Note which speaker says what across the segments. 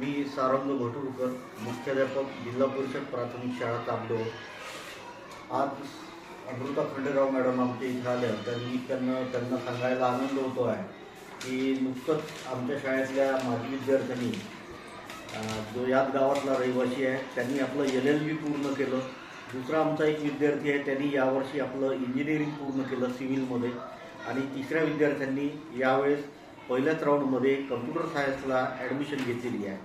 Speaker 1: मी सारंग भटुरकर मुख्याध्यापक जिल्हा परिषद प्राथमिक शाळा तांबडो. आज अमृता खंडेराव मॅडम आमच्या इथे आल्या. तर मी त्यांना त्यांना सांगायला आनंद होतो आहे की नुकतंच आमच्या शाळेतल्या माजी विद्यार्थ्यांनी जो याच गावातला रहिवासी आहे त्यांनी आपलं एल एल बी पूर्ण केलं. दुसरा आमचा एक विद्यार्थी आहे त्यांनी यावर्षी आपलं इंजिनिअरिंग पूर्ण केलं सिव्हिलमध्ये. आणि तिसऱ्या विद्यार्थ्यांनी यावेळेस पहिल्याच राऊंडमध्ये कम्प्युटर सायन्सला ॲडमिशन घेतलेली आहे.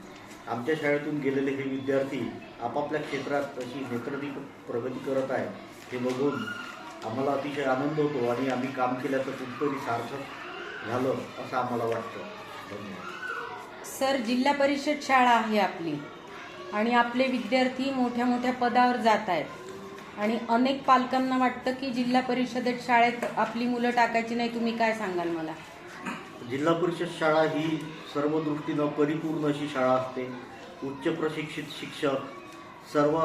Speaker 1: आमच्या शाळेतून गेलेले हे विद्यार्थी आपापल्या क्षेत्रात अशी नेत्रदीप प्रगती करत आहे हे बघून आम्हाला अतिशय आनंद होतो आणि आम्ही काम केल्याचं कुठंतरी सार्थक झालं असं आम्हाला वाटतं. धन्यवाद.
Speaker 2: सर जिल्हा परिषद शाळा आहे आपली आणि आपले विद्यार्थी मोठ्या मोठ्या पदावर जात आहेत. आणि अनेक पालकांना वाटतं की जिल्हा परिषदेत शाळेत आपली मुलं टाकायची नाही तुम्ही काय सांगाल मला?
Speaker 1: जिल्हा परिषद शाळा ही सर्व दृष्टीनं परिपूर्ण अशी शाळा असते. उच्च प्रशिक्षित शिक्षक सर्व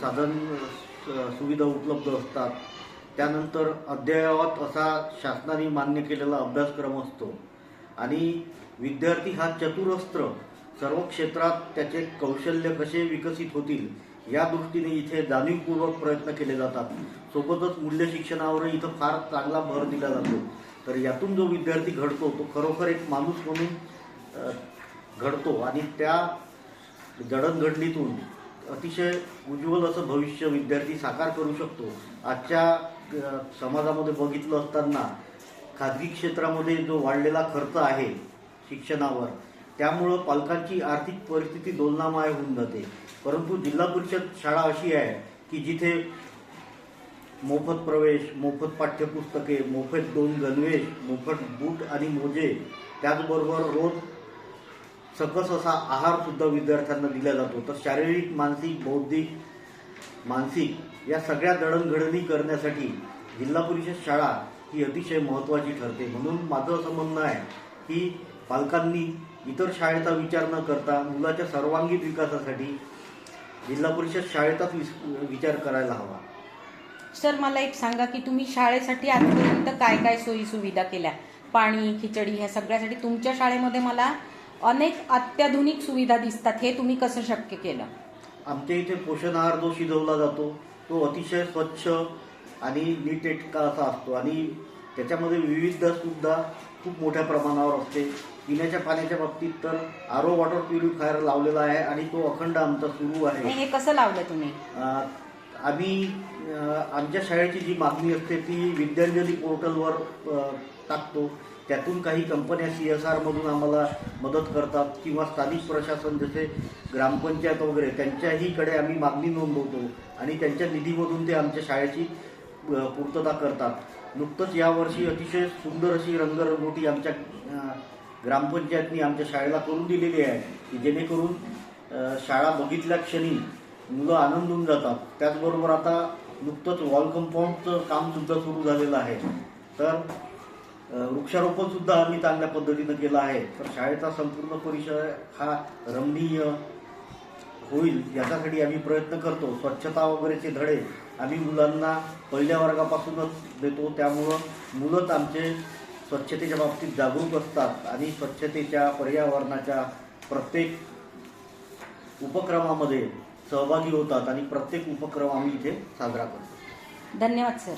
Speaker 1: साधन सुविधा उपलब्ध असतात. त्यानंतर अद्ययावत असा शासनाने मान्य केलेला अभ्यासक्रम असतो. आणि विद्यार्थी हा चतुरस्त्र सर्व क्षेत्रात त्याचे कौशल्य कसे विकसित होतील या दृष्टीने इथे जाणीवपूर्वक प्रयत्न केले जातात. सोबतच मूल्य शिक्षणावरही इथं फार चांगला भर दिला जातो. तर यातून जो विद्यार्थी घडतो तो खरोखर एक माणूस म्हणून घडतो. आणि त्या जडणघडणीतून अतिशय उज्ज्वल असं भविष्य विद्यार्थी साकार करू शकतो. आजच्या समाजामध्ये बघितलं असताना खाजगी क्षेत्रामध्ये जो वाढलेला खर्च आहे शिक्षणावर त्यामुळं पालकांची आर्थिक परिस्थिती दोलनामाय होऊन जाते. परंतु जिल्हा परिषद शाळा अशी आहे की जिथे मोफत प्रवेश मोफत पाठ्यपुस्तके मोफत दोन गणवेश मोफत बूट आणि मोजे. त्याचबरोबर रोज सकस असा आहारसुद्धा विद्यार्थ्यांना दिला जातो. तर शारीरिक मानसिक बौद्धिक मानसिक या सगळ्या दळणघडणी करण्यासाठी जिल्हा परिषद शाळा ही अतिशय महत्त्वाची ठरते. म्हणून माझं असं म्हणणं आहे की पालकांनी इतर शाळेचा विचार न करता मुलाच्या सर्वांगीण विकासासाठी जिल्हा परिषद शाळेचाच विस- विचार करायला हवा.
Speaker 2: सर मला एक सांगा की तुम्ही शाळेसाठी आजपर्यंत काय काय सोयी सुविधा केल्या? पाणी खिचडी ह्या सगळ्यासाठी तुमच्या शाळेमध्ये मला अनेक अत्याधुनिक सुविधा दिसतात. हे तुम्ही कसं शक्य केलं?
Speaker 1: आमच्या इथे पोषण आहार जो शिजवला जातो तो अतिशय स्वच्छ आणि नीटनेटका असा असतो. आणि त्याच्यामध्ये विविध सुद्धा खूप मोठ्या प्रमाणावर असते. पिण्याच्या पाण्याच्या बाबतीत तर आरो वॉटर प्युरिफायर लावलेला आहे आणि तो अखंड आमचा सुरू आहे.
Speaker 2: हे कसं लावलं तुम्ही?
Speaker 1: आम्ही आमच्या शाळेची जी मागणी असते ती विद्यांजली पोर्टलवर टाकतो. त्यातून काही कंपन्या सी एस आरमधून आम्हाला मदत करतात किंवा स्थानिक प्रशासन जसे ग्रामपंचायत वगैरे त्यांच्याहीकडे आम्ही मागणी नोंदवतो आणि त्यांच्या निधीमधून ते आमच्या शाळेची पूर्तता करतात. नुकतंच यावर्षी अतिशय सुंदर अशी रंगरंगोटी आमच्या ग्रामपंचायतनी आमच्या शाळेला करून दिलेली आहे की जेणेकरून शाळा बघितल्या क्षणी मुलं आनंदून जातात. त्याचबरोबर आता नुकतंच वॉल कंपाऊंडचं काम सुद्धा सुरू झालेलं आहे. तर वृक्षारोपणसुद्धा वृक्षारोपण सुद्धा आम्ही चांगल्या पद्धतीनं केलं आहे. तर शाळेचा संपूर्ण परिसर हा रमणीय होईल याच्यासाठी आम्ही प्रयत्न करतो. स्वच्छता वगैरेचे धडे आम्ही मुलांना पहिल्या वर्गापासूनच देतो. त्यामुळं मुलंच आमचे स्वच्छतेच्या बाबतीत जागरूक असतात आणि स्वच्छतेच्या पर्यावरणाच्या प्रत्येक उपक्रमामध्ये सहभागी होतात आणि प्रत्येक उपक्रम आम्ही इथे साजरा करतो.
Speaker 2: धन्यवाद सर.